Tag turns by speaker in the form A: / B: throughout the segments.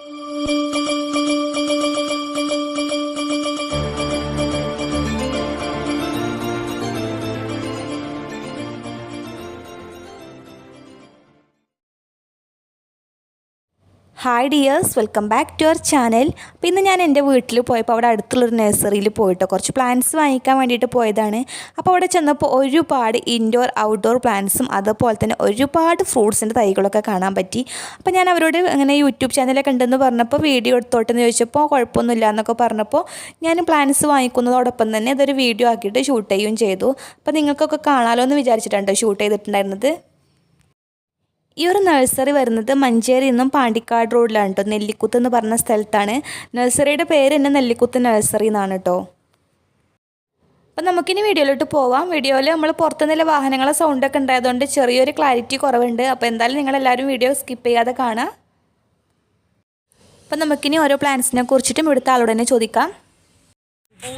A: Música hi dears welcome back to our channel അപ്പോൾ ഇന്ന് ഞാൻ എന്റെ വീട്ടിൽ പോയപ്പോൾ അവിടെ അടുത്തുള്ളൊരു നഴ്സറിയിൽ പോയിട്ട്. കുറച്ച് പ്ലാന്റ്സ് വാങ്ങിക്കാൻ വേണ്ടിയിട്ട് പോയതാണ്. അപ്പോൾ അവിടെ ചെന്നപ്പോൾ ഒരുപാട് ഇൻഡോർ ഔട്ട്ഡോർ പ്ലാന്റ്സും അതുപോലെ തന്നെ ഒരുപാട് ഫ്രൂട്ട്സിന്റെ തൈകളൊക്കെ കാണാൻ പറ്റി. അപ്പോൾ ഞാൻ അവരോട് അങ്ങനെ യൂട്യൂബ് ചാനലൊക്കെ ഉണ്ടെന്ന് പറഞ്ഞപ്പോൾ വീഡിയോ എടുത്തോട്ടെന്ന് ചോദിച്ചപ്പോൾ കുഴപ്പമൊന്നുമില്ല എന്നൊക്കെ പറഞ്ഞപ്പോൾ ഞാൻ പ്ലാന്റ്സ് വാങ്ങിക്കുന്നതോടൊപ്പം തന്നെ അതൊരു വീഡിയോ ആക്കിയിട്ട് ഷൂട്ട് ചെയ്യുകയും ചെയ്തു. അപ്പോൾ നിങ്ങൾക്കൊക്കെ കാണാമല്ലോ എന്ന് വിചാരിച്ചിട്ടുണ്ട് ഷൂട്ട് ചെയ്തിട്ടുണ്ടായിരുന്നത്. ഈ ഒരു നഴ്സറി വരുന്നത് മഞ്ചേരി നിന്നും പാണ്ടിക്കാട് റോഡിലാണ് കേട്ടോ നെല്ലിക്കുത്ത് എന്ന് പറഞ്ഞ സ്ഥലത്താണ്. നഴ്സറിയുടെ പേര് തന്നെ നെല്ലിക്കുത്ത് നഴ്സറി എന്നാണ് കേട്ടോ അപ്പം നമുക്കിനി വീഡിയോയിലോട്ട് പോവാം. വീഡിയോയിൽ നമ്മൾ പുറത്തുനിന്നുള്ള വാഹനങ്ങളെ സൗണ്ടൊക്കെ ഉണ്ടായതുകൊണ്ട് ചെറിയൊരു ക്ലാരിറ്റി കുറവുണ്ട്. അപ്പോൾ എന്തായാലും നിങ്ങളെല്ലാവരും വീഡിയോ സ്കിപ്പ് ചെയ്യാതെ കാണാം. അപ്പം നമുക്കിനി ഓരോ പ്ലാന്റ്സിനെ കുറിച്ചിട്ടും ഇവിടുത്തെ ആളോട് തന്നെ ചോദിക്കാം.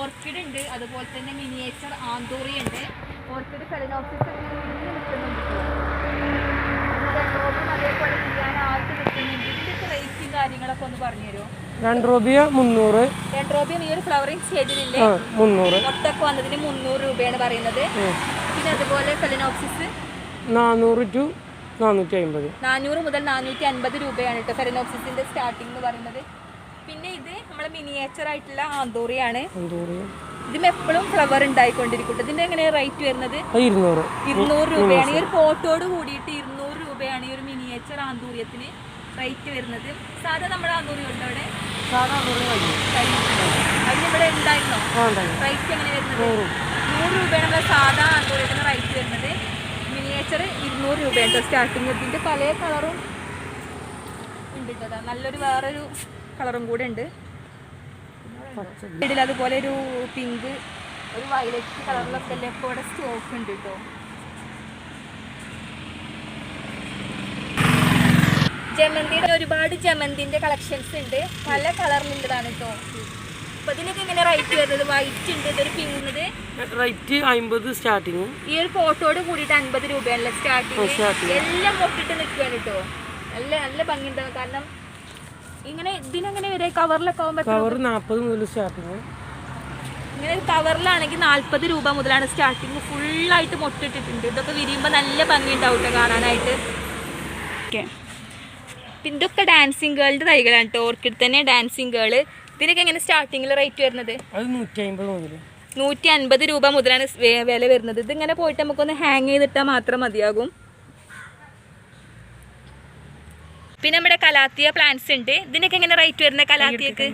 B: ഓർക്കിഡ് ഉണ്ട്. അതുപോലെ തന്നെ മിനിയേച്ചർ ആന്തൂറി ഉണ്ട്. ഓർക്കിഡ് ഫെലനോപ്സിസ് അതേപോലെ ആൾക്ക് നിൽക്കുന്നുണ്ട്. ഇതിന്റെ റേറ്റും കാര്യങ്ങളൊക്കെ ഒന്ന് പറഞ്ഞു തരുമോ?
C: രൂപയ മുന്നൂറ്.
B: ഡെൻഡ്രോബിയം ഈ ഒരു ഫ്ലവറിംഗ് സ്റ്റേജിലില്ലേ
C: മുന്നൂറ്.
B: മൊട്ടൊക്കെ വന്നതിന് മുന്നൂറ് രൂപയാണ് പറയുന്നത്. പിന്നെ അതുപോലെ ഫെലിനോപ്സിസ്?
C: നാനൂറ് ടു നാനൂറ്റി അമ്പത്
B: നാനൂറ് മുതൽ നാനൂറ്റി അൻപത് രൂപയാണ് കേട്ടോ ഫെലനോപ്സിസിന്റെ സ്റ്റാർട്ടിംഗ് എന്ന് പറയുന്നത്. പിന്നെ ഇത് നമ്മളെ മിനിയേച്ചർ ആയിട്ടുള്ള ആന്തോറിയാണ്.
C: ഇതും
B: ഇതിന് എപ്പോഴും ഫ്ലവർ ഉണ്ടായിക്കൊണ്ടിരിക്കും ഇതിന്റെ എങ്ങനെയാണ് റേറ്റ് വരുന്നത്?
C: ഇരുന്നൂറ്.
B: ഇരുന്നൂറ് രൂപയാണ്. ഈ ഒരു പോട്ടോട് കൂടിയിട്ട് ഇരുന്നൂറ് മിനിയേച്ചർ ആന്തൂര്യത്തിന് റേറ്റ് വരുന്നത്. സാധാ നമ്മുടെ ആന്തൂര്യം ഉണ്ട് അവിടെ അതിനിവിടെ ഉണ്ടായിരുന്നോ? റേറ്റ് എങ്ങനെ വരുന്നത്? നൂറ്. രൂപയാണ് നമ്മുടെ സാധാ ആന്തൂര്യത്തിന് റേറ്റ് വരുന്നത്. മിനിയേച്ചർ ഇരുന്നൂറ് രൂപയാണ് സ്റ്റാർട്ടിങ് ഇതിന്റെ പല കളറും ഉണ്ട് കേട്ടോ. നല്ലൊരു വേറൊരു കളറും കൂടെ ഉണ്ട്. അതുപോലെ ഒരു പിങ്ക് ഒരു വയലറ്റ് കളറിലൊക്കെ അല്ലേ? ഇപ്പോൾ ഇവിടെ സ്റ്റോക്ക് ഉണ്ട് കേട്ടോ. ജമന്തിയുടെ ഒരുപാട് ജമന്തിന്റെ കളക്ഷൻസ് ഉണ്ട്. പല കളറിലുള്ളതാണ് കേട്ടോ അപ്പൊ ഇതിനൊക്കെ എങ്ങനെ റേറ്റ് വരുന്നത് വൈറ്റ് ഉണ്ട് ഇതൊരു പിങ്ക്
C: റേറ്റ് അമ്പത് സ്റ്റാർട്ടിങ്
B: ഈ ഒരു ഫോട്ടോട് കൂടിയിട്ട് അൻപത് രൂപയല്ല സ്റ്റാർട്ടിങ് എല്ലാം പൊട്ടിട്ട് നിൽക്കുകയാണ് കേട്ടോ നല്ല നല്ല ഭംഗിയുണ്ടാവും കാരണം ഇങ്ങനെ ഇതിനെങ്ങനെ വരെ കവറിലൊക്കെ ആവുമ്പോൾ
C: കവർ നാൽപ്പത് മുതൽ സ്റ്റാർട്ടിങ്
B: ഇങ്ങനെ കവറിലാണെങ്കിൽ നാൽപ്പത് രൂപ മുതലാണ് സ്റ്റാർട്ടിങ് ഫുള്ളായിട്ട് മൊട്ടിട്ടിട്ടുണ്ട്. ഇതൊക്കെ വിരിയുമ്പോൾ നല്ല ഭംഗി ഉണ്ടാവും കേട്ടോ കാണാനായിട്ട്. ഓക്കെ പിന്നെ ഇതൊക്കെ ഡാൻസിങ് ഗേളിന്റെ തൈകളാണ് കേട്ടോ ഓർക്കിഡ് തന്നെ ഡാൻസിങ് ഗേൾ ഇതിനൊക്കെ എങ്ങനെ സ്റ്റാർട്ടിങ്ങിൽ റേറ്റ് വരുന്നത്?
C: അത് നൂറ്റി അമ്പത് മുതൽ
B: നൂറ്റി അൻപത് രൂപ മുതലാണ് വില വരുന്നത്. ഇതിങ്ങനെ പോയിട്ട് നമുക്കൊന്ന് ഹാങ് ചെയ്തിട്ടാൽ മാത്രം മതിയാകും. പിന്നെ നമ്മുടെ കലാത്തിയ പ്ലാന്റ്സ് ഉണ്ട്. ഇതിനൊക്കെ എങ്ങനെ റേറ്റ് വരുന്നത് കലാത്തിയക്ക്?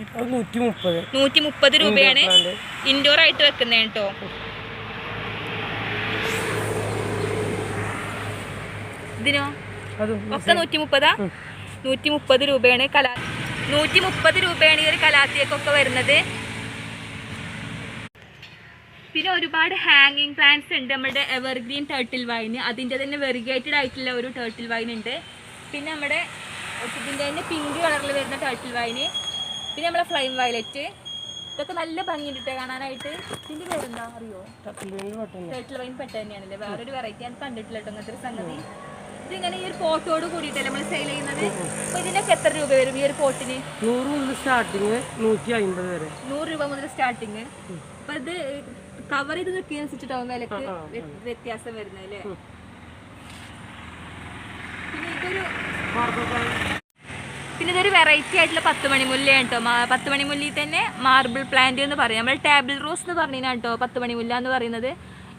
C: നൂറ്റി മുപ്പത്
B: രൂപയാണ് ഇൻഡോർ ആയിട്ട് വെക്കുന്നത് കേട്ടോ ഇതിനോ? ഒക്കെ നൂറ്റി മുപ്പതാ നൂറ്റി മുപ്പത് രൂപയാണ് കലാ നൂറ്റി മുപ്പത് രൂപയാണ് ഈ ഒരു കലാത്തിയൊക്കെ വരുന്നത്. പിന്നെ ഒരുപാട് ഹാങ്ങിങ് പ്ലാന്റ്സ് ഉണ്ട്. നമ്മുടെ എവർഗ്രീൻ ടേർട്ടിൽ വൈൻ അതിന്റെ തന്നെ വെറിഗേറ്റഡ് ആയിട്ടുള്ള ഒരു ടേർട്ടിൽ വൈൻ ഉണ്ട്. പിന്നെ നമ്മുടെ ഇതിന്റെ തന്നെ പിങ്ക് കളറിൽ വരുന്ന ടേർട്ടിൽ വൈന് പിന്നെ നമ്മളെ ഫ്ലൈം വയലറ്റ് ഇതൊക്കെ നല്ല ഭംഗിയുണ്ട് ട്ടോ കാണാനായിട്ട്. ഇതിന്റെ പേരെന്താ അറിയോ ടേർട്ടിൽ വൈൻ പെട്ട തന്നെയാണല്ലേ? വേറൊരു വെറൈറ്റി ഞാൻ കണ്ടിട്ടില്ല കേട്ടോ അങ്ങനത്തെ ഒരു സംഗതി. ഇതിങ്ങനെ ഈ ഒരു പോട്ടോട് കൂടിയിട്ടല്ലേ നമ്മൾ സെയിൽ ചെയ്യുന്നത്? അപ്പൊ ഇതിനൊക്കെ എത്ര രൂപ വരും ഈ ഒരു പോട്ടിന്?
C: നൂറ് മുതൽ സ്റ്റാർട്ടിങ് നൂറ്റി അമ്പത് വരെ.
B: നൂറ് രൂപ മുതൽ സ്റ്റാർട്ടിങ് അപ്പൊ ഇത് കവർ ചെയ്ത് നിൽക്കുന്നതനുസരിച്ചിട്ടാവും വിലക്ക് വ്യ- വ്യത്യാസം വരുന്നത് അല്ലേ? പിന്നെ ഇതൊരു പിന്നെ ഇതൊരു വെറൈറ്റി ആയിട്ടുള്ള പത്ത് മണിമുല്ല കേട്ടോ പത്ത് മണിമുല്ലയിൽ തന്നെ മാർബിൾ പ്ലാന്റ് എന്ന് പറയും. നമ്മൾ ടേബിൾ റോസ് എന്ന് പറഞ്ഞാൽ കേട്ടോ പത്ത് മണിമുല്ല എന്ന് പറയുന്നത്.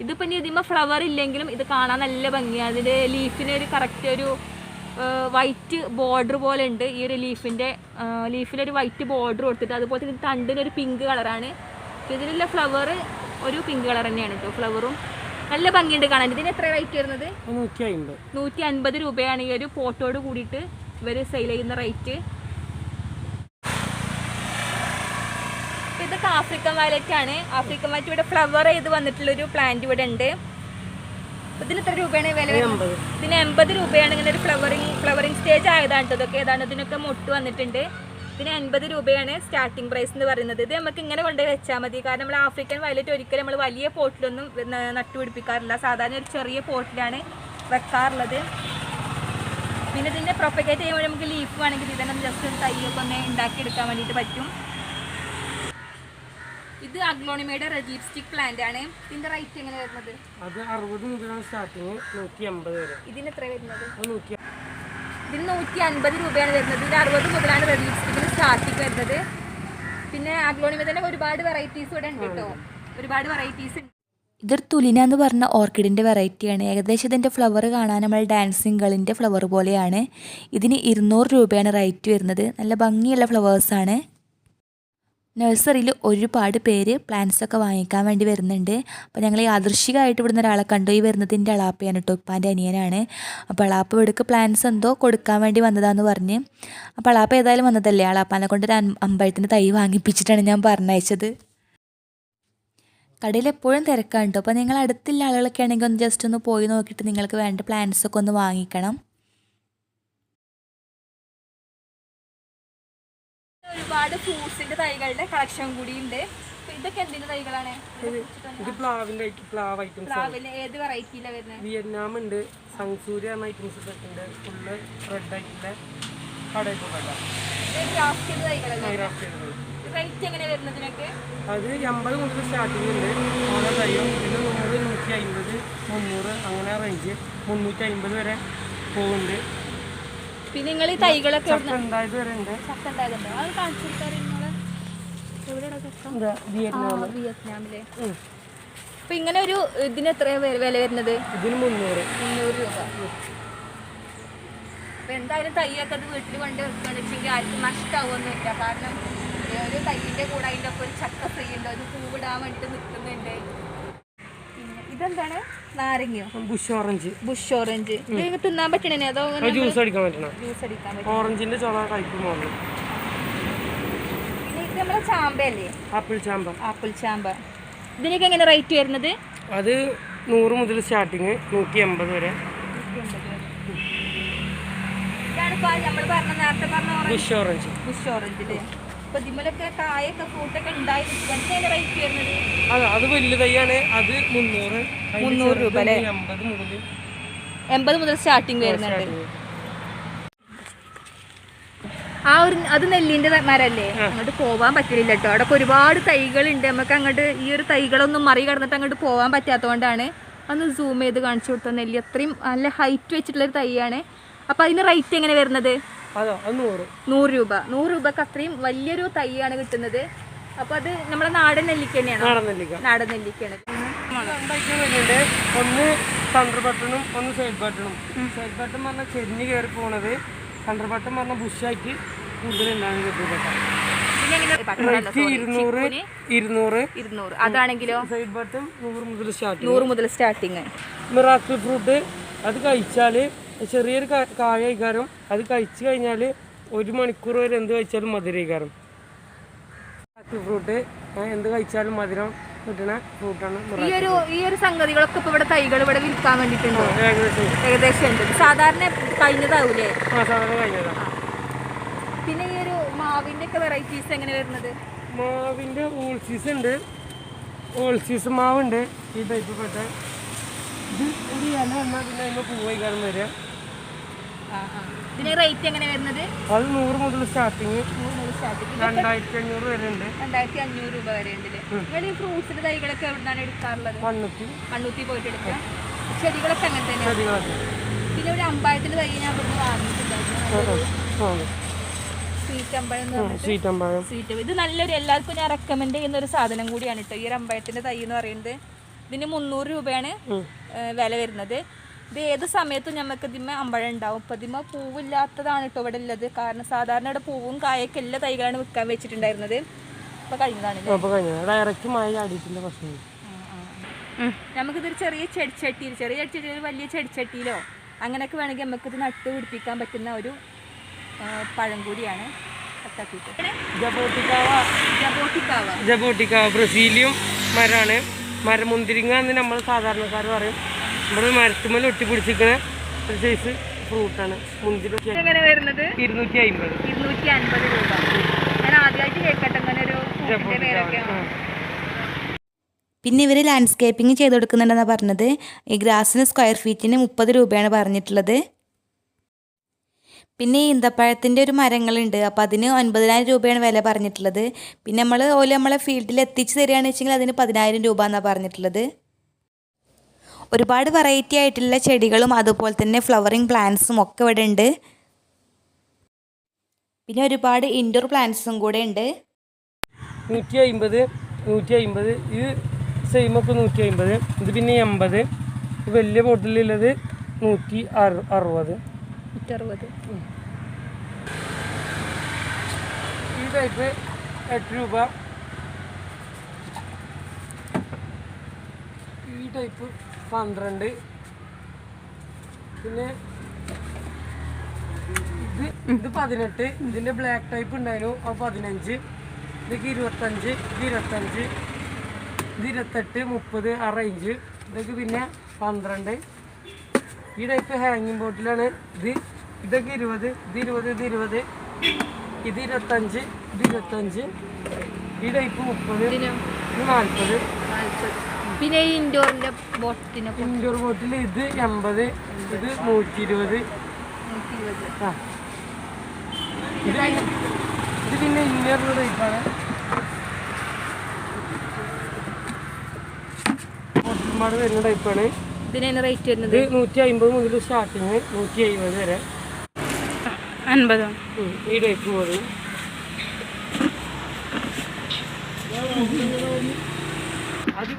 B: ഇതിപ്പോൾ ഇനി ഇതിമ്മ ഫ്ലവർ ഇല്ലെങ്കിലും ഇത് കാണാൻ നല്ല ഭംഗിയാണ് അതിന്റെ ലീഫിന് ഒരു കറക്റ്റ് ഒരു വൈറ്റ് ബോർഡർ പോലെ ഉണ്ട്. ഈ ഒരു ലീഫിന്റെ ലീഫിലൊരു വൈറ്റ് ബോർഡർ കൊടുത്തിട്ട് അതുപോലെ തന്നെ തണ്ടിനൊരു പിങ്ക് കളറാണ് ഇതിലുള്ള ഫ്ലവർ ഒരു പിങ്ക് കളർ തന്നെയാണ് കേട്ടോ ഫ്ലവറും നല്ല ഭംഗിയുണ്ട് കാണാൻ. ഇതിന് എത്ര റേറ്റ് വരുന്നത്?
C: നൂറ്റി
B: അൻപത് രൂപയാണ് ഈ ഒരു പോട്ടോട് കൂടിയിട്ട് ഇവർ സെയിൽ ചെയ്യുന്ന റേറ്റ് ഇതൊക്കെ ആഫ്രിക്കൻ വയലറ്റ് ആണ് ആഫ്രിക്കൻ വയലറ്റ് ഇവിടെ ഫ്ലവർ ചെയ്ത് വന്നിട്ടുള്ളൊരു പ്ലാന്റ് ഇവിടെ ഉണ്ട്. ഇതിന് എത്ര രൂപയാണ് വില? ഇതിന് എൺപത്. രൂപയാണ് ഇങ്ങനെ ഒരു ഫ്ലവറിങ് ഫ്ലവറിങ് സ്റ്റേജ് ആയതാണ് ഇതൊക്കെ. ഏതാണ്? ഇതിനൊക്കെ മൊട്ട് വന്നിട്ടുണ്ട്. ഇതിന് എൺപത് രൂപയാണ് സ്റ്റാർട്ടിംഗ് പ്രൈസ് എന്ന് പറയുന്നത്. ഇത് നമുക്ക് ഇങ്ങനെ കൊണ്ടുപോയി വെച്ചാൽ മതി. കാരണം നമ്മൾ ആഫ്രിക്കൻ വയലറ്റ് ഒരിക്കലും നമ്മൾ വലിയ പോട്ടിലൊന്നും നട്ടുപിടിപ്പിക്കാറില്ല. സാധാരണ ഒരു ചെറിയ പോട്ടിലാണ് വെക്കാറുള്ളത്. പിന്നെ ഇതിന്റെ പ്രൊപ്പഗേറ്റ് ചെയ്യുമ്പോൾ നമുക്ക് ലീഫ് വേണമെങ്കിൽ ഇതിനെ ജസ്റ്റ് ഒന്ന് തൈയൊക്കെ ഒന്ന് ഉണ്ടാക്കിയെടുക്കാൻ വേണ്ടിയിട്ട് പറ്റും. ഇത് അഗ്ലോണിമയുടെ റെഡ് ലിപ്സ്റ്റിക് പ്ലാന്റ് ആണ്. ഇതിന്റെ റേറ്റ് എങ്ങനെ വരുന്നത്?
C: അത് അറുപത് മുതലാണ് സ്റ്റാർട്ടിങ് നൂറ്റി അമ്പത് വരെ.
B: ഇതിന് എത്ര വരുന്നത്? ഇതിന് നൂറ്റി അൻപത് രൂപയാണ് വരുന്നത്. ഇതിന് അറുപത് മുതലാണ് റെഡ് ലിപ്സ്റ്റിക്കിന് സ്റ്റാർട്ടിങ് വരുന്നത്. പിന്നെ അഗ്ലോണിമ തന്നെ ഒരുപാട് വെറൈറ്റീസ് ഇവിടെ ഉണ്ട് കേട്ടോ ഒരുപാട് വെറൈറ്റീസ് ഉണ്ട്.
A: ഇതൊരു തുലിന എന്ന് പറഞ്ഞ ഓർക്കിഡിന്റെ വെറൈറ്റിയാണ് ഏകദേശം ഇതിന്റെ ഫ്ലവർ കാണാൻ നമ്മൾ ഡാൻസിങ് ഗേളിന്റെ ഫ്ലവർ പോലെയാണ്. ഇതിന് ഇരുന്നൂറ് രൂപയാണ് റേറ്റ് വരുന്നത്. നല്ല ഭംഗിയുള്ള ഫ്ലവേഴ്സാണ് നഴ്സറിയിൽ ഒരുപാട് പേര് പ്ലാന്റ്സൊക്കെ വാങ്ങിക്കാൻ വേണ്ടി വരുന്നുണ്ട്. അപ്പോൾ ഞങ്ങൾ യാദൃശികമായിട്ട് ഇവിടുന്ന് ഒരാളെ കണ്ടു. ഈ വരുന്നതിന്റെ അളാപ്പയാണ് കേട്ടോ. ഉപ്പാന്റെ അനിയനാണ്. അപ്പോൾ അളാപ്പ ഇവിടേക്ക് പ്ലാന്റ്സ് എന്തോ കൊടുക്കാൻ വേണ്ടി വന്നതാന്ന് പറഞ്ഞ്. അപ്പോൾ അളാപ്പ ഏതായാലും വന്നതല്ലേ? അളാപ്പാനെ കൊണ്ട് ഒരു തൈ വാങ്ങിപ്പിച്ചിട്ടാണ് ഞാൻ പറഞ്ഞയച്ചത്. കടയിൽ എപ്പോഴും തിരക്കാണ് കേട്ടോ. അപ്പോൾ നിങ്ങൾ അടുത്തുള്ള ആളുകളൊക്കെ ആണെങ്കിൽ ഒന്ന് ജസ്റ്റ് ഒന്ന് പോയി നോക്കിയിട്ട് നിങ്ങൾക്ക് വേണ്ട പ്ലാന്റ്സൊക്കെ ഒന്ന് വാങ്ങിക്കണം.
B: ഒരുപാട് തൈകളുടെ കളക്ഷൻ കൂടി ഉണ്ട് ഇതൊക്കെ എന്തിന്റെ തൈകളാണ്?
C: ഇത് പ്ലാവിന്റെ പ്ലാവ് ഐറ്റംസ്
B: പ്ലാവിന്റെ ഏത് വെറൈറ്റിയിലാണ് വരുന്നത്?
C: വിയറ്റ്നാം ഉണ്ട് സംസൂര്യ എന്ന ഐറ്റംസ് ഉണ്ട്. ഫുള്ള് റെഡ് ആയിട്ടുള്ള കടയിലുള്ള
B: ഗ്രാഫ്റ്റ് ചെയ്ത തൈകളല്ലേ?
C: ഗ്രാഫ്റ്റ്
B: റേറ്റ് എങ്ങനെ വരുന്നതിനൊക്കെ
C: അത് എൺപത് മുതൽ സ്റ്റാർട്ടിംഗ് ഉണ്ട്. ഓരോ തയ്യോ പിന്നെ നൂറ് നൂറ്റി അമ്പത് മുന്നൂറ് അങ്ങനെ റേഞ്ച് മുന്നൂറ്റി അമ്പത് വരെ പോകുന്നുണ്ട്.
B: പിന്നെ നിങ്ങൾ ഈ തൈകളൊക്കെ
C: ഉണ്ടായത് വരെ ഉണ്ട്.
B: കാണിച്ചു നിങ്ങൾ എവിടെയാണ് ചക്ക
C: എന്താ വിയറ്റ്നാം
B: ആ, വിയറ്റ്നാമിലെ.
C: ഉം.
B: അപ്പൊ ഇങ്ങനെ ഒരു ഇതിന് എത്ര വില വരുന്നത്?
C: ഇതിന് മുന്നൂറ്.
B: മുന്നൂറ് രൂപ. അപ്പൊ എന്തായാലും തൈയൊക്കെ അത് വീട്ടിൽ കൊണ്ട് വെക്കുകയെന്ന് വെച്ചെങ്കിൽ ആർക്കും നഷ്ടമാവുമൊന്നുമില്ല കാരണം ഒരു തൈയിന്റെ കൂടെ അതിന്റെ ഒപ്പം ഒരു ചക്ക ഫ്രീ ഉണ്ട്. ഒരു പൂവിടാൻ വേണ്ടിട്ട് നിൽക്കുന്നുണ്ട്. ഇതെന്താണ്? നാരങ്ങയോ?
C: ബുഷ് ഓറഞ്ച്
B: ബുഷ് ഓറഞ്ച് തിന്നാൻ പറ്റണേ അതോ
C: ജ്യൂസ് അടിക്കാൻ പറ്റണം.
B: ജ്യൂസ് അടിക്കാൻ പറ്റും
C: ഓറഞ്ചിന്റെ ചോള
B: കഴിക്കുമ്പോൾ ഇത് ചാമ്പയല്ലേ?
C: ആപ്പിൾ ചാമ്പ.
B: ആപ്പിൾ ചാമ്പ. ഇതിനൊക്കെ എങ്ങനെ റേറ്റ് വരുന്നത്?
C: അത് നൂറ് മുതൽ സ്റ്റാർട്ടിങ് നൂറ്റി എൺപത് വരെ.
B: ഓറഞ്ച്
C: ബുഷ് ഓറഞ്ച്
B: ബുഷ് വരുന്നത്?
C: അത് വലിയ തൈയാണ്. അത് മുന്നൂറ്.
B: മുന്നൂറ് രൂപ അല്ലേ?
C: എൺപത് മുതൽ
B: സ്റ്റാർട്ടിങ് വരുന്നുണ്ട്. ആ ഒരു അത് നെല്ലിന്റെ മരല്ലേ? അങ്ങോട്ട് പോവാൻ പറ്റില്ല കേട്ടോ അവിടെ ഒരുപാട് തൈകളുണ്ട്. നമുക്ക് അങ്ങോട്ട് ഈ ഒരു തൈകളൊന്നും മറികടന്നിട്ട് അങ്ങോട്ട് പോകാൻ പറ്റാത്തതുകൊണ്ടാണ് അന്ന് സൂം ചെയ്ത് കാണിച്ചു കൊടുത്ത നെല്ലി. അത്രയും നല്ല ഹൈറ്റ് വെച്ചിട്ടുള്ള ഒരു തൈയാണ്. അപ്പൊ അതിന് റേറ്റ് എങ്ങനെ വരുന്നത്?
C: നൂറ്.
B: രൂപ. നൂറ് രൂപക്ക് അത്രയും വലിയൊരു തൈയാണ് കിട്ടുന്നത്. അപ്പൊ അത് നമ്മുടെ നാടൻ നെല്ലിക്ക തന്നെയാണ്?
C: നാടൻ നെല്ലിക്ക.
B: നാടൻ നെല്ലിക്കയാണ്.
C: ഒന്ന് സെന്റർ ബട്ടണും ഒന്ന് സൈഡ് ബട്ടണും സൈഡ് ബട്ടൺ പറഞ്ഞാൽ ചെരിഞ്ഞ് കയറി പോണത്. സെന്റർ ബട്ടൺ പറഞ്ഞാൽ ബുഷായിട്ട് ഇരുന്നൂറ് ഇരുന്നൂറ്.
B: ഇരുന്നൂറ്. അതാണെങ്കിലോ?
C: സൈഡ് നൂറ് മുതൽ സ്റ്റാർട്ട്
B: നൂറ് മുതൽ സ്റ്റാർട്ടിങ്
C: മിറാക്കിൾ ഫ്രൂട്ട് അത് കഴിച്ചാൽ ചെറിയൊരു കായ കഴിക്കാരം അത് കഴിച്ചു കഴിഞ്ഞാൽ ഒരു മണിക്കൂർ വരെ എന്ത് കഴിച്ചാലും മധുരം കഴിക്കാരം മിറാക്കിൾ ഫ്രൂട്ട് എന്ത് കഴിച്ചാലും മധുരം കിട്ടുന്ന ഫ്രൂട്ടാണ്
B: ഈ ഒരു ഈ ഒരു സംഗതികളൊക്കെ ഇപ്പൊ ഇവിടെ തൈകൾ ഇവിടെ വിൽക്കാൻ വേണ്ടിട്ടുണ്ടോ
C: ഏകദേശം.
B: ഏകദേശം ഉണ്ട്. സാധാരണ കഴിഞ്ഞതാവൂലേ?
C: ആ സാധനം കഴിഞ്ഞതാണ്
B: പിന്നെ ഈ ഒരു മാവിന്റെ ഒക്കെ വെറൈറ്റീസ് എങ്ങനെ വരുന്നത്?
C: മാവിന്റെ മാവിന്റെ ഓൾസീസ് ഉണ്ട്. ഓൾസീസ് മാവുണ്ട്. ഈ ടൈപ്പ് പെട്ട ഇത് ഒരു ഇല വന്നാൽ പിന്നെ അതിന് പൂവായി കാരണം വരിക
B: ഇതിന് റേറ്റ് എങ്ങനെ വരുന്നത്?
C: അത് നൂറ് മുതൽ സ്റ്റാർട്ടിങ് രണ്ടായിരത്തി അഞ്ഞൂറ് വരെ ഉണ്ട്.
B: രണ്ടായിരത്തി അഞ്ഞൂറ് രൂപ വരെ ഉണ്ട് നിങ്ങൾ ഈ ഫ്രൂട്ട്സിന്റെ തൈകളൊക്കെ എവിടുന്നാണ് എടുക്കാറുള്ളത്?
C: മണ്ണുത്തി.
B: കണ്ണൂത്തി പോയിട്ട് എടുക്കുക ചെടികളൊക്കെ അങ്ങനെ തന്നെ
C: ചെടികളൊക്കെ.
B: പിന്നെ ഒരു അമ്പായത്തിന്റെ തൈ ഞാൻ ഇവിടുന്ന് വാങ്ങിയിട്ടുണ്ടായിരുന്നു സ്വീറ്റ് അമ്പഴം
C: സ്വീറ്റ്
B: ഇത് നല്ലൊരു എല്ലാവർക്കും ഞാൻ റെക്കമെൻഡ് ചെയ്യുന്ന ഒരു സാധനം കൂടിയാണ് കേട്ടോ. ഈ അമ്പഴത്തിന്റെ തൈ എന്ന് പറയുന്നത്. ഇതിന് മുന്നൂറ് രൂപയാണ് വില വരുന്നത്. ഇത് ഏത് സമയത്തും നമുക്ക് ഇതിമ അമ്പഴം ഉണ്ടാവും. ഇപ്പം ഇതിമ പൂവില്ലാത്തതാണ് കേട്ടോ ഇവിടെ ഉള്ളത്. കാരണം സാധാരണ ഇവിടെ പൂവും കായൊക്കെ എല്ലാ തൈകളാണ് വിൽക്കാൻ വെച്ചിട്ടുണ്ടായിരുന്നത്. അപ്പോൾ കഴിഞ്ഞതാണ്
C: ഡയറക്റ്റ് മഴ ചാടിയിട്ടില്ല പ്രശ്നം
B: നമുക്കിതൊരു ചെറിയ ചെടിച്ചട്ടിയിൽ ചെറിയ ചെടിച്ചട്ടിയിൽ വലിയ ചെടിച്ചട്ടിയിലോ അങ്ങനെയൊക്കെ വേണമെങ്കിൽ നമുക്കിത് നട്ട് പിടിപ്പിക്കാൻ പറ്റുന്ന ഒരു പഴം കൂടിയാണ്.
C: ജബോട്ടിക്കാവ.
B: ജബോട്ടിക്കാവ.
C: ജബോട്ടിക്കാവ ബ്രസീലിയം മരമാണ് മരമുന്തിരിങ്ങ എന്ന് നമ്മൾ സാധാരണക്കാർ പറയും. നമ്മുടെ മരത്തുമ്മൽ ഒട്ടിപ്പിടിച്ചിരിക്കുന്ന ഒരു സൈസ് ഫ്രൂട്ടാണ് മുന്തിരി
B: എങ്ങനെ വരുന്നത്
C: ഇരുന്നൂറ്റി അമ്പത്
B: ഇരുന്നൂറ്റി അൻപത് രൂപ. ഞാൻ ആദ്യമായിട്ട് കേൾക്കട്ടെ അങ്ങനെ ഒരു
A: പിന്നെ ഇവർ ലാൻഡ്സ്കേപ്പിംഗ് ചെയ്ത് കൊടുക്കുന്നുണ്ടെന്നാണ് പറഞ്ഞത്. ഈ ഗ്രാസിന് സ്ക്വയർ ഫീറ്റിന് മുപ്പത് രൂപയാണ് പറഞ്ഞിട്ടുള്ളത്. പിന്നെ ഈന്തപ്പഴത്തിന്റെ ഒരു മരങ്ങളുണ്ട്. അപ്പോൾ അതിന് ഒൻപതിനായിരം രൂപയാണ് വില പറഞ്ഞിട്ടുള്ളത്. പിന്നെ നമ്മൾ ഓൽ നമ്മളെ ഫീൽഡിൽ എത്തിച്ച് തരികയാണെന്ന് വെച്ചെങ്കിൽ അതിന് പതിനായിരം രൂപ എന്നാണ് പറഞ്ഞിട്ടുള്ളത്. ഒരുപാട് വെറൈറ്റി ആയിട്ടുള്ള ചെടികളും അതുപോലെ തന്നെ ഫ്ലവറിങ് പ്ലാന്റ്സും ഒക്കെ ഇവിടെ ഉണ്ട്. പിന്നെ ഒരുപാട് ഇൻഡോർ പ്ലാന്റ്സും കൂടെ ഉണ്ട്.
C: നൂറ്റി അമ്പത് നൂറ്റി അമ്പത് ഇത് സെയിമൊക്കെ നൂറ്റി അമ്പത് ഇത് പിന്നെ എൺപത്. വലിയ ബോട്ടിലുള്ളത് നൂറ്റി അറു അറുപത്.
B: നൂറ്ററുപത്.
C: ഈ ടൈപ്പ് എട്ട് രൂപ. ഈ ടൈപ്പ് പന്ത്രണ്ട്. പിന്നെ ഇത് ഇത് പതിനെട്ട്. ഇതിന്റെ ബ്ലാക്ക് ടൈപ്പ് ഉണ്ടായിരുന്നു. അത് പതിനഞ്ച്. ഇതൊക്കെ ഇരുപത്തഞ്ച് ഇത് ഇരുപത്തഞ്ച് ഇത് ഇരുപത്തെട്ട് മുപ്പത് ആ റേഞ്ച് ഇതൊക്കെ പിന്നെ പന്ത്രണ്ട്. ഈ ടൈപ്പ് ഹാങ്ങിങ് ബോട്ടിലാണ് ഇത് ഇതൊക്കെ ഇരുപത് ഇത് ഇരുപത് ഇത് ഇരുപത് ഇത് ഇരുപത്തഞ്ച് ഇത് ഇരുപത്തഞ്ച് ഈ ടൈപ്പ് മുപ്പത് ഇത് നാൽപ്പത്
B: പിന്നെ ഈ ഇൻഡോറിന്റെ ബോട്ടിന്
C: ഇൻഡോർ ബോട്ടിൽ ഇത് എൺപത് ഇത് നൂറ്റി ഇരുപത് ആ. ഇത് പിന്നെ- ഇത് പിന്നെ ഇന്നറിന്റെ ടൈപ്പാണ് ബോട്ടിൽമാട് വരുന്ന ടൈപ്പാണ്
B: ഇതിന് റേറ്റ് വരുന്നത്?
C: ഇത് നൂറ്റി അമ്പത് മുതൽ സ്റ്റാർട്ടിങ് നൂറ്റി എഴുപത് വരെ.
B: അൻപതോ?
C: ഈ ടൈപ്പ് മുതൽ അത്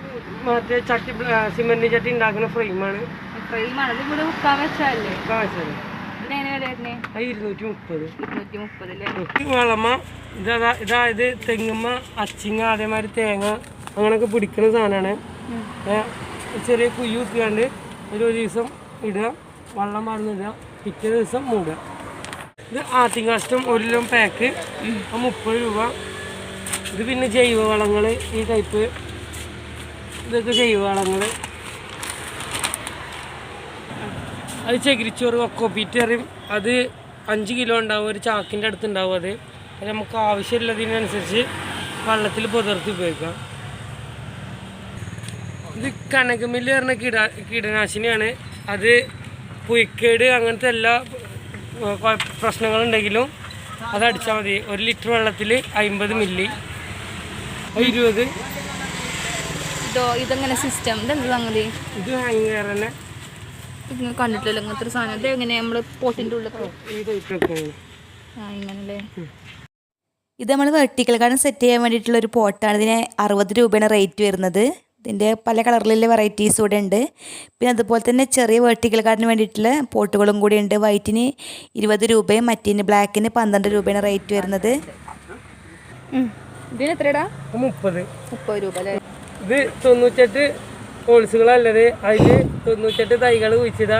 C: മറ്റേ ചട്ടി സിമെന്റ് ചട്ടി ഉണ്ടാക്കുന്ന ഫ്രെയിമാണ്
B: ഇത് ഇവിടെ വിൽക്കാൻ
C: ഇരുന്നൂറ്റി മുപ്പത് വളമ ഇതാ ഇതായത് തെങ്ങുമ്മ അച്ചിങ്ങ അതേമാതിരി തേങ്ങ അങ്ങനെയൊക്കെ പിടിക്കുന്ന സാധനമാണ്. ചെറിയ കുയ്യ് കുത്തിയാണ്ട് ഒരു ദിവസം ഇടുക വെള്ളം മറന്നിടുക പിറ്റേ ദിവസം മൂടുക. ഇത് ആത്തിങ്കാഷ്ടം ഒരു കിലോ പാക്ക് മുപ്പത് രൂപ. ഇത് പിന്നെ ജൈവവളങ്ങൾ ഈ ടൈപ്പ് ഇതൊക്കെ ജൈവവളങ്ങൾ അത് ചകിരിച്ചോറ് കൊക്കോപ്പീറ്റ് അറിയും അത് അഞ്ച് കിലോ ഉണ്ടാവും ഒരു ചാക്കിന്റെ അടുത്ത് ഉണ്ടാവും അത് നമുക്ക് ആവശ്യമുള്ളതിനനുസരിച്ച് വെള്ളത്തിൽ പുതിർത്തി ഉപയോഗിക്കാം. ഇത് കനകമില്ല് പറഞ്ഞ കീട കീടനാശിനിയാണ്. അത് പുയ്ക്കേട് അങ്ങനത്തെ എല്ലാ പ്രശ്നങ്ങളുണ്ടെങ്കിലും അത് അടിച്ചാൽ മതി. ഒരു ലിറ്റർ വെള്ളത്തിൽ അമ്പത് മില്ലി. ഇരുപത്.
B: ഇതോ ഇതെങ്ങനെ സിസ്റ്റം? ഇതെന്ത് സംഗതി?
C: ഇത് ഭയങ്കര തന്നെ.
B: ഇങ്ങനെ കണ്ടിട്ടില്ലല്ലോ ഇങ്ങനത്തെ സാധനം. ഇത് എങ്ങനെ നമ്മൾ പോട്ടിന്റെ ഉള്ളിൽ ആ ഇങ്ങനല്ലേ.
A: ഇത് നമ്മൾ വെർട്ടിക്കൽ ഗാർഡൻ സെറ്റ് ചെയ്യാൻ വേണ്ടിയിട്ടുള്ള ഒരു പോട്ടാണ്. ഇതിന് അറുപത് രൂപയാണ് റേറ്റ് വരുന്നത്. ഇതിന്റെ പല കളറിലുള്ള വെറൈറ്റീസ് കൂടെ ഉണ്ട്. പിന്നെ അതുപോലെ തന്നെ ചെറിയ വേർട്ടിക്കൽ കാർഡിന് വേണ്ടിയിട്ടുള്ള പോട്ടുകളും കൂടി ഉണ്ട്. വൈറ്റിന് ഇരുപത് രൂപയും മറ്റേ ബ്ലാക്കിന് പന്ത്രണ്ട് രൂപയാണ് റേറ്റ് വരുന്നത്.
B: ഇതിന് എത്രടാ?
C: മുപ്പത്.
B: മുപ്പത് രൂപ അല്ലേ?
C: ഇത് തൊണ്ണൂറ്റെട്ട് ഹോൾസുകളല്ലത് അതിൽ തൊണ്ണൂറ്റെട്ട് തൈകൾ കുഴിച്ചിടുക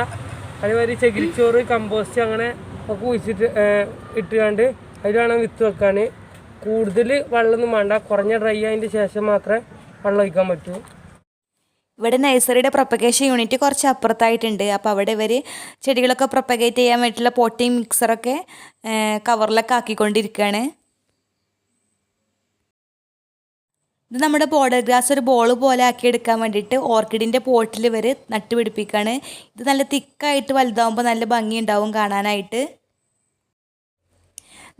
C: അതേമാതിരി ചകിരിച്ചോറ് കമ്പോസ്റ്റ് അങ്ങനെ ഒക്കെ കുഴിച്ചിട്ട് ഇട്ടുകൊണ്ട് അതിലാണ് വിത്ത് വെക്കാൻ കൂടുതൽ വെള്ളമൊന്നും വേണ്ട. കുറഞ്ഞ ഡ്രൈ ആയതിന്റെ ശേഷം മാത്രമേ വെള്ളം ഒഴിക്കാൻ പറ്റൂ.
A: ഇവിടെ നഴ്സറിയുടെ പ്രൊപ്പഗേഷൻ യൂണിറ്റ് കുറച്ച് അപ്പുറത്തായിട്ടുണ്ട്. അപ്പോൾ അവിടെ ഇവർ ചെടികളൊക്കെ പ്രൊപ്പഗേറ്റ് ചെയ്യാൻ വേണ്ടിയിട്ടുള്ള പോട്ടിങ് മിക്സറൊക്കെ കവറിലൊക്കെ ആക്കിക്കൊണ്ടിരിക്കുകയാണ്. ഇത് നമ്മുടെ ബോർഡർ ഗ്രാസ് ഒരു ബോൾ പോലെ ആക്കി എടുക്കാൻ വേണ്ടിയിട്ട് ഓർക്കിഡിന്റെ പോട്ടിൽ ഇവർ നട്ടുപിടിപ്പിക്കുകയാണ്. ഇത് നല്ല തിക്കായിട്ട് വലുതാവുമ്പോൾ നല്ല ഭംഗിയുണ്ടാവും കാണാനായിട്ട്.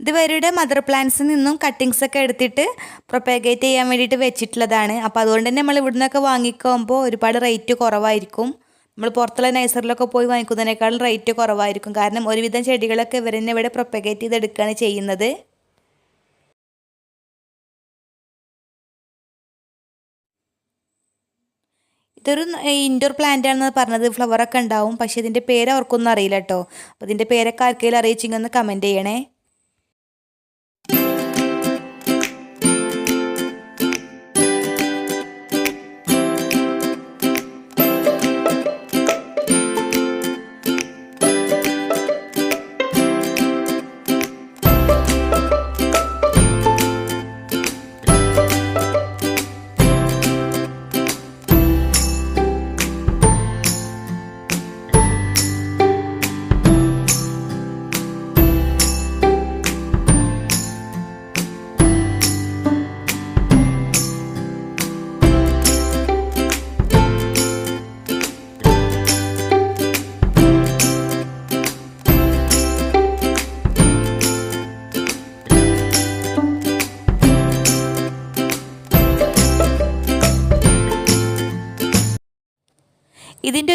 A: ഇത് മദർ പ്ലാന്റ്സിൽ നിന്നും കട്ടിങ്സ് ഒക്കെ എടുത്തിട്ട് പ്രൊപ്പഗേറ്റ് ചെയ്യാൻ വേണ്ടിയിട്ട് വെച്ചിട്ടുള്ളതാണ്. അപ്പോൾ അതുകൊണ്ട് തന്നെ നമ്മൾ ഇവിടെ നിന്നൊക്കെ വാങ്ങിക്കുമ്പോൾ ഒരുപാട് റേറ്റ് കുറവായിരിക്കും. നമ്മൾ പുറത്തുള്ള നഴ്സറിലൊക്കെ പോയി വാങ്ങിക്കുന്നതിനേക്കാളും റേറ്റ് കുറവായിരിക്കും. കാരണം ഒരുവിധം ചെടികളൊക്കെ ഇവർ തന്നെ ഇവിടെ പ്രൊപ്പഗേറ്റ് ചെയ്തെടുക്കുകയാണ് ചെയ്യുന്നത്. ഇതൊരു ഇൻഡോർ പ്ലാന്റ് ആണെന്ന് പറഞ്ഞത് ഫ്ലവറൊക്കെ ഉണ്ടാവും. പക്ഷേ ഇതിന്റെ പേര് അവർക്കൊന്നും അറിയില്ല കേട്ടോ. അപ്പോൾ ഇതിന്റെ പേരൊക്കെ ആർക്കെങ്കിലും അറിയിച്ചെങ്കിൽ ഒന്ന് കമന്റ് ചെയ്യണേ.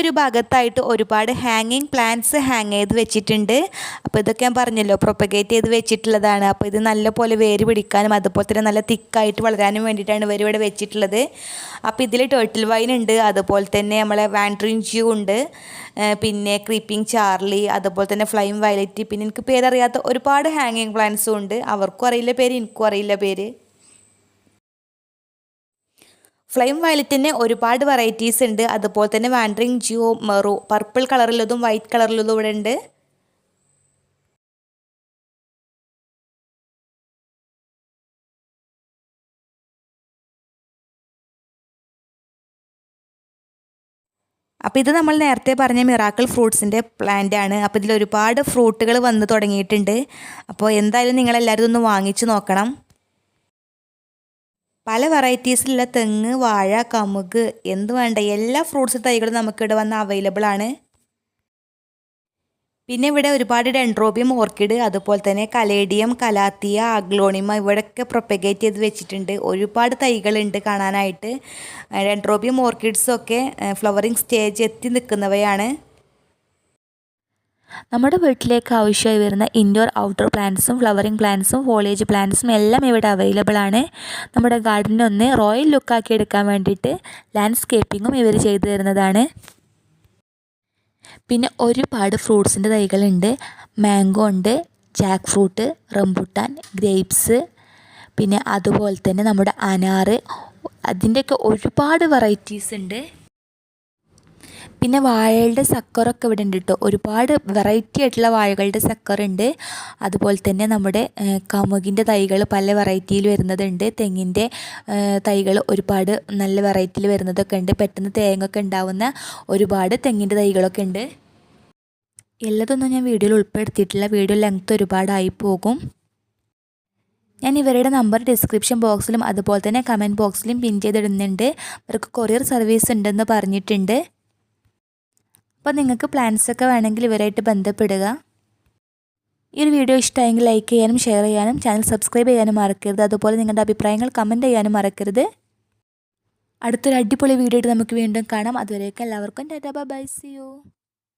A: ഒരു ഭാഗത്തായിട്ട് ഒരുപാട് ഹാങ്ങിങ് പ്ലാന്റ്സ് ഹാങ് ചെയ്ത് വെച്ചിട്ടുണ്ട്. അപ്പോൾ ഇതൊക്കെ ഞാൻ പറഞ്ഞല്ലോ പ്രൊപ്പഗേറ്റ് ചെയ്ത് വെച്ചിട്ടുള്ളതാണ്. അപ്പോൾ ഇത് നല്ലപോലെ വേര് പിടിക്കാനും അതുപോലെ തന്നെ നല്ല തിക്കായിട്ട് വളരാനും വേണ്ടിയിട്ടാണ് ഇവർ ഇവിടെ വെച്ചിട്ടുള്ളത്. അപ്പോൾ ഇതിൽ ടേർട്ടിൽ വൈൻ ഉണ്ട് അതുപോലെ തന്നെ നമ്മളെ വാൻഡ്രിൻ ജ്യൂ ഉണ്ട് പിന്നെ ക്രീപ്പിംഗ് ചാർലി അതുപോലെ തന്നെ ഫ്ലൈം വയലറ്റ് പിന്നെ എനിക്ക് പേരറിയാത്ത ഒരുപാട് ഹാങ്ങിങ് പ്ലാന്റ്സും ഉണ്ട്. അവർക്കും അറിയില്ല പേര് എനിക്കും അറിയില്ല പേര്. ഫ്ലെയിം വയലറ്റിന് ഒരുപാട് വെറൈറ്റീസ് ഉണ്ട്. അതുപോലെ തന്നെ വാൻഡറിങ് ജിയോ മെറു പർപ്പിൾ കളറിലതും വൈറ്റ് കളറിലതും ഇവിടെ ഉണ്ട്. അപ്പോൾ ഇത് നമ്മൾ നേരത്തെ പറഞ്ഞ മിറാക്കിൾ ഫ്രൂട്ട്സിന്റെ പ്ലാന്റ് ആണ്. അപ്പോൾ ഇതിൽ ഒരുപാട് ഫ്രൂട്ടുകൾ വന്ന് തുടങ്ങിയിട്ടുണ്ട്. അപ്പോൾ എന്തായാലും നിങ്ങളെല്ലാവരും ഒന്ന് വാങ്ങിച്ച് നോക്കണം. പല വെറൈറ്റീസിലുള്ള തെങ്ങ് വാഴ കമുക് എന്ത് വേണ്ട എല്ലാ ഫ്രൂട്ട്സ് തൈകളും നമുക്ക് ഇവിടെ വന്ന് അവൈലബിൾ ആണ്. പിന്നെ ഇവിടെ ഒരുപാട് ഡെൻഡ്രോബിയം ഓർക്കിഡ് അതുപോലെ തന്നെ കലേഡിയം കലാത്തിയ അഗ്ലോണിമ ഇവിടെയൊക്കെ പ്രൊപ്പഗേറ്റ് ചെയ്ത് വെച്ചിട്ടുണ്ട്. ഒരുപാട് തൈകളുണ്ട് കാണാനായിട്ട്. ഡെൻഡ്രോബിയം ഓർക്കിഡ്സൊക്കെ ഫ്ലവറിങ് സ്റ്റേജ് എത്തി നിൽക്കുന്നവയാണ്.
D: നമ്മുടെ വീട്ടിലേക്ക് ആവശ്യമായി വരുന്ന ഇൻഡോർ ഔട്ട്ഡോർ പ്ലാന്റ്സും ഫ്ലവറിങ് പ്ലാന്റ്സും ഫോളേജ് പ്ലാന്റ്സും എല്ലാം ഇവിടെ അവൈലബിൾ ആണ്. നമ്മുടെ ഗാർഡനെ ഒന്ന് റോയൽ ലുക്കാക്കി എടുക്കാൻ വേണ്ടിയിട്ട് ലാൻഡ്സ്കേപ്പിങ്ങും ഇവർ ചെയ്തു തരുന്നതാണ്. പിന്നെ ഒരുപാട് ഫ്രൂട്ട്സിന്റെ തൈകളുണ്ട്. മാംഗോ ഉണ്ട് ജാക്ക് ഫ്രൂട്ട് റംബുട്ടാൻ ഗ്രേപ്സ് പിന്നെ അതുപോലെ തന്നെ നമ്മുടെ അനാറ്. അതിന്റെയൊക്കെ ഒരുപാട് വെറൈറ്റീസ് ഉണ്ട്. പിന്നെ വാഴകളുടെ സക്കറൊക്കെ ഇവിടെ ഉണ്ട് കേട്ടോ ഒരുപാട് വെറൈറ്റി ആയിട്ടുള്ള വാഴകളുടെ സക്കറുണ്ട്. അതുപോലെ തന്നെ നമ്മുടെ കമുകിന്റെ തൈകൾ പല വെറൈറ്റിയിൽ വരുന്നതുണ്ട്. തെങ്ങിന്റെ തൈകൾ ഒരുപാട് നല്ല വെറൈറ്റിയിൽ വരുന്നതൊക്കെ ഉണ്ട് പെട്ടെന്ന് തേങ്ങൊക്കെ ഉണ്ടാവുന്ന ഒരുപാട് തെങ്ങിന്റെ തൈകളൊക്കെ ഉണ്ട് എല്ലാതൊന്നും ഞാൻ വീഡിയോയിൽ ഉൾപ്പെടുത്തിയിട്ടില്ല. വീഡിയോ ലെങ്ത് ഒരുപാടായി പോകും. ഞാൻ ഇവരുടെ നമ്പർ ഡിസ്ക്രിപ്ഷൻ ബോക്സിലും അതുപോലെ തന്നെ കമന്റ് ബോക്സിലും പിൻ ചെയ്തിടുന്നുണ്ട്. ഇവർക്ക് കൊറിയർ സർവീസ് ഉണ്ടെന്ന് പറഞ്ഞിട്ടുണ്ട്. അപ്പോൾ നിങ്ങൾക്ക് പ്ലാൻസ് ഒക്കെ വേണമെങ്കിൽ ഇവരായിട്ട് ബന്ധപ്പെടുക. ഈ ഒരു വീഡിയോ ഇഷ്ടമായെങ്കിൽ ലൈക്ക് ചെയ്യാനും ഷെയർ ചെയ്യാനും ചാനൽ സബ്സ്ക്രൈബ് ചെയ്യാനും മറക്കരുത്. അതുപോലെ നിങ്ങളുടെ അഭിപ്രായങ്ങൾ കമന്റ് ചെയ്യാനും മറക്കരുത്. അടുത്തൊരു അടിപൊളി വീഡിയോ ആയിട്ട് നമുക്ക് വീണ്ടും കാണാം. അതുവരെയൊക്കെ എല്ലാവർക്കും ടാറ്റാ ബൈ സി യു